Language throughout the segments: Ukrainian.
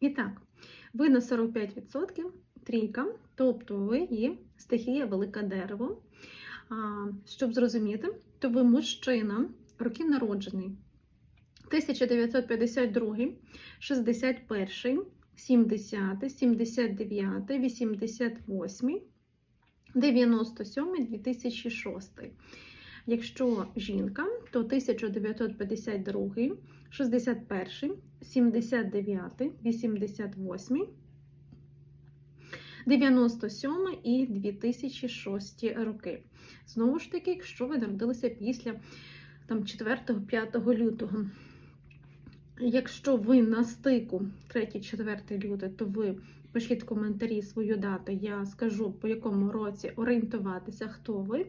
І так, ви на 45% трійка, тобто ви є стихія велике дерево. Щоб зрозуміти, то ви мужчина, років народжений 1952, 61, 70, 79, 88, 97, 2006. Якщо жінка, то 1952, 61, 79, 88, 97 і 2006 роки. Знову ж таки, якщо ви народилися після 4-5 лютого. Якщо ви на стику 3-4 люте, то ви пишіть коментарі свою дату, я скажу, по якому році орієнтуватися, хто ви.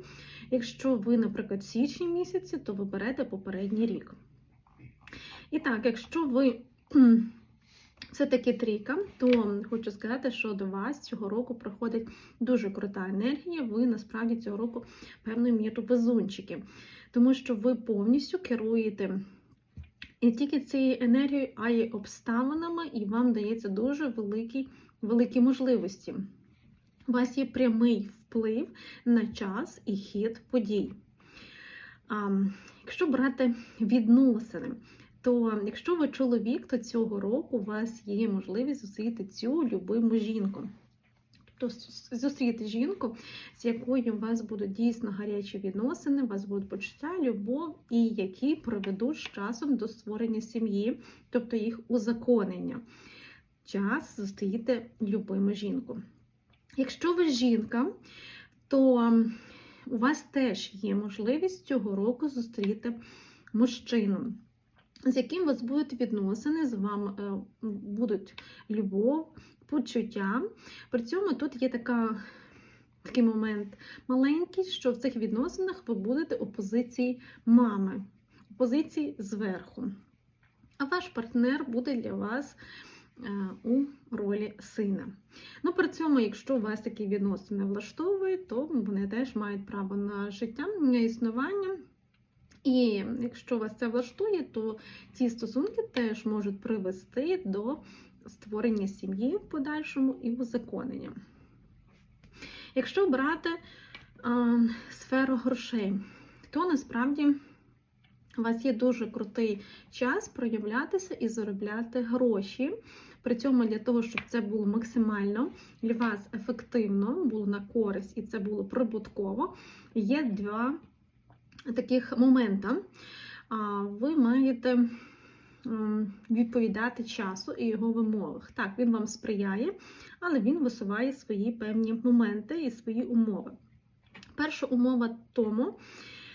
Якщо ви, наприклад, в січні місяці, то ви берете попередній рік. І так, якщо ви все-таки трійка, то хочу сказати, що до вас цього року приходить дуже крута енергія. Ви насправді цього року певною мірою везунчики, тому що ви повністю керуєте не тільки цією енергією, а й обставинами, і вам дається дуже великі, великі можливості. У вас є прямий вплив на час і хід подій. А, Якщо брати відносини, то якщо ви чоловік, то цього року у вас є можливість зустріти цю любиму жінку. Тобто зустріти жінку, з якою у вас будуть дійсно гарячі відносини, у вас будуть почуття, любов, і які приведуть з часом до створення сім'ї, тобто їх узаконення. Час зустріти любиму жінку. Якщо ви жінка, то у вас теж є можливість цього року зустріти мужчину з яким у вас будуть відносини, з вами будуть любов, почуття. При цьому тут є така, такий момент маленький, що в цих відносинах ви будете у позиції мами, у позиції зверху. А ваш партнер буде для вас у ролі сина. Ну, при цьому, якщо у вас такі відносини влаштовують, то вони теж мають право на життя, на існування. І якщо вас це влаштує, то ці стосунки теж можуть привести до створення сім'ї в подальшому і узаконення. Якщо брати а, сферу грошей, то насправді у вас є дуже крутий час проявлятися і заробляти гроші. При цьому для того, щоб це було максимально для вас ефективно, було на користь і це було прибутково, є два таких момента ви маєте відповідати часу і його вимовах. Так, він вам сприяє, але він висуває свої певні моменти і свої умови. Перша умова тому,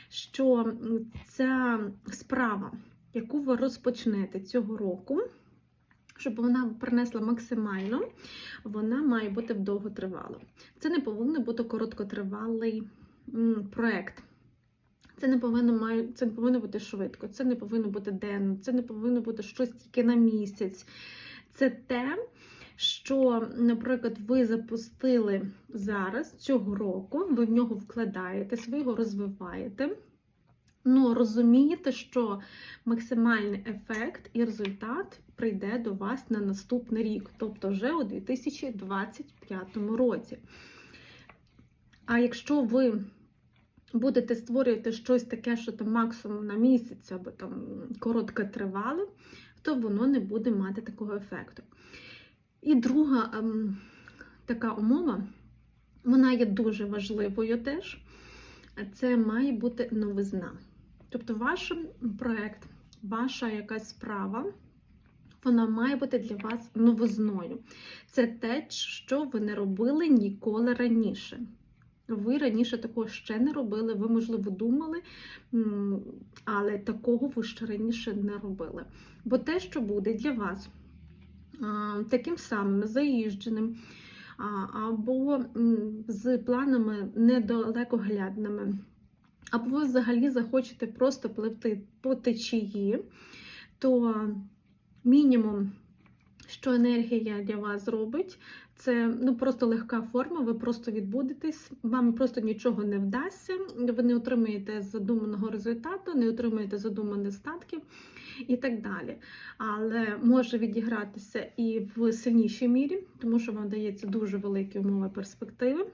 що ця справа, яку ви розпочнете цього року, щоб вона принесла максимально, вона має бути довготривалою. Це не повинен бути короткотривалий проєкт. Це не повинно має, це не повинно бути швидко, це не повинно бути денно, це не повинно бути щось тільки на місяць. Це те, що, наприклад, ви запустили зараз цього року, ви в нього вкладаєтесь, ви його розвиваєте. Ну, розумієте, що максимальний ефект і результат прийде до вас на наступний рік, тобто вже у 2025 році. А якщо ви будете створювати щось таке, що там максимум на місяць або там коротко тривало, то воно не буде мати такого ефекту. І друга ем, така умова, вона є дуже важливою теж. Це має бути новизна. Тобто, ваш проєкт, ваша якась справа, вона має бути для вас новизною. Це те, що ви не робили ніколи раніше. Ви раніше такого ще не робили, ви, можливо, думали, але такого ви ще раніше не робили. Бо те, що буде для вас таким самим заїждженим, або з планами недалекоглядними, або ви взагалі захочете просто пливти по течії, то мінімум що енергія для вас зробить. Це ну просто легка форма, ви просто відбудетесь, вам просто нічого не вдасться, ви не отримаєте задуманого результату, не отримаєте задуманих статків і так далі. Але може відігратися і в сильнішій мірі, тому що вам дається дуже великі умови перспективи.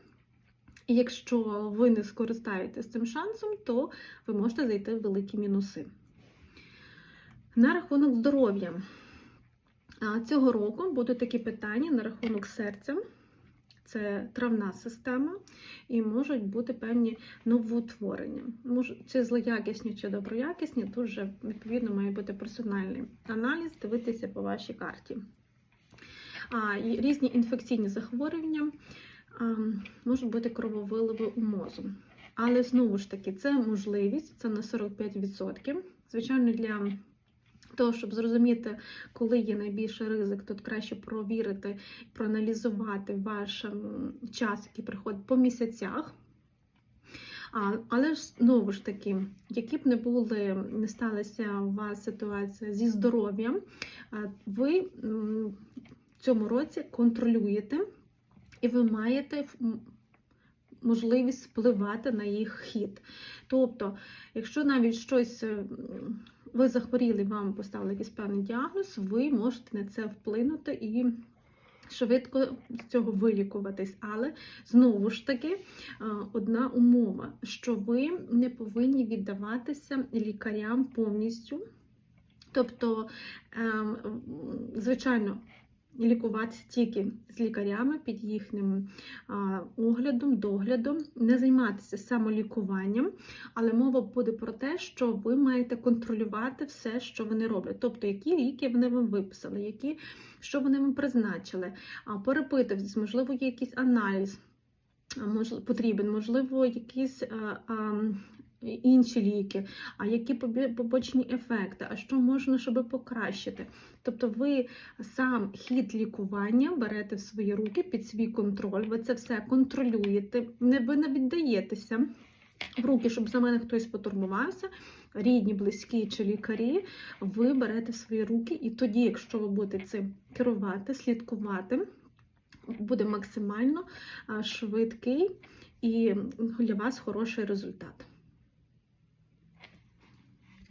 І якщо ви не скористаєтесь цим шансом, то ви можете зайти в великі мінуси. На рахунок здоров'я. Цього року будуть такі питання на рахунок серця. Це травна система, і можуть бути певні новоутворення. Чи злоякісні, чи доброякісні, тут вже відповідно має бути персональний аналіз, дивитися по вашій карті. А, і різні інфекційні захворювання можуть бути крововиливи у мозу. Але знову ж таки, це можливість, це на 45%. Звичайно, для того, щоб зрозуміти, коли є найбільший ризик, тут краще провірити, проаналізувати ваш ем, час, який приходить по місяцях. А, але ж знову ж таки, які б не були, не сталася у вас ситуація зі здоров'ям, ви в цьому році контролюєте і ви маєте можливість впливати на їх хід. Тобто, якщо навіть щось ви захворіли, вам поставили якийсь певний діагноз, ви можете на це вплинути і швидко з цього вилікуватись. Але знову ж таки, одна умова, що ви не повинні віддаватися лікарям повністю. Тобто, ем, звичайно, лікуватися тільки з лікарями під їхнім оглядом, доглядом, не займатися самолікуванням, але мова буде про те, що ви маєте контролювати все, що вони роблять. Тобто, які ліки вони вам виписали, які, що вони вам призначили, перепитуватись, можливо, є якийсь аналіз. Потрібен, можливо, якісь а, а, інші ліки, а які побочні ефекти, а що можна, щоб покращити. Тобто ви сам хід лікування берете в свої руки під свій контроль, ви це все контролюєте, не ви не віддаєтеся в руки, щоб за мене хтось потурбувався. Рідні, близькі чи лікарі, ви берете в свої руки, і тоді, якщо ви будете цим керувати, слідкувати, буде максимально швидкий і для вас хороший результат.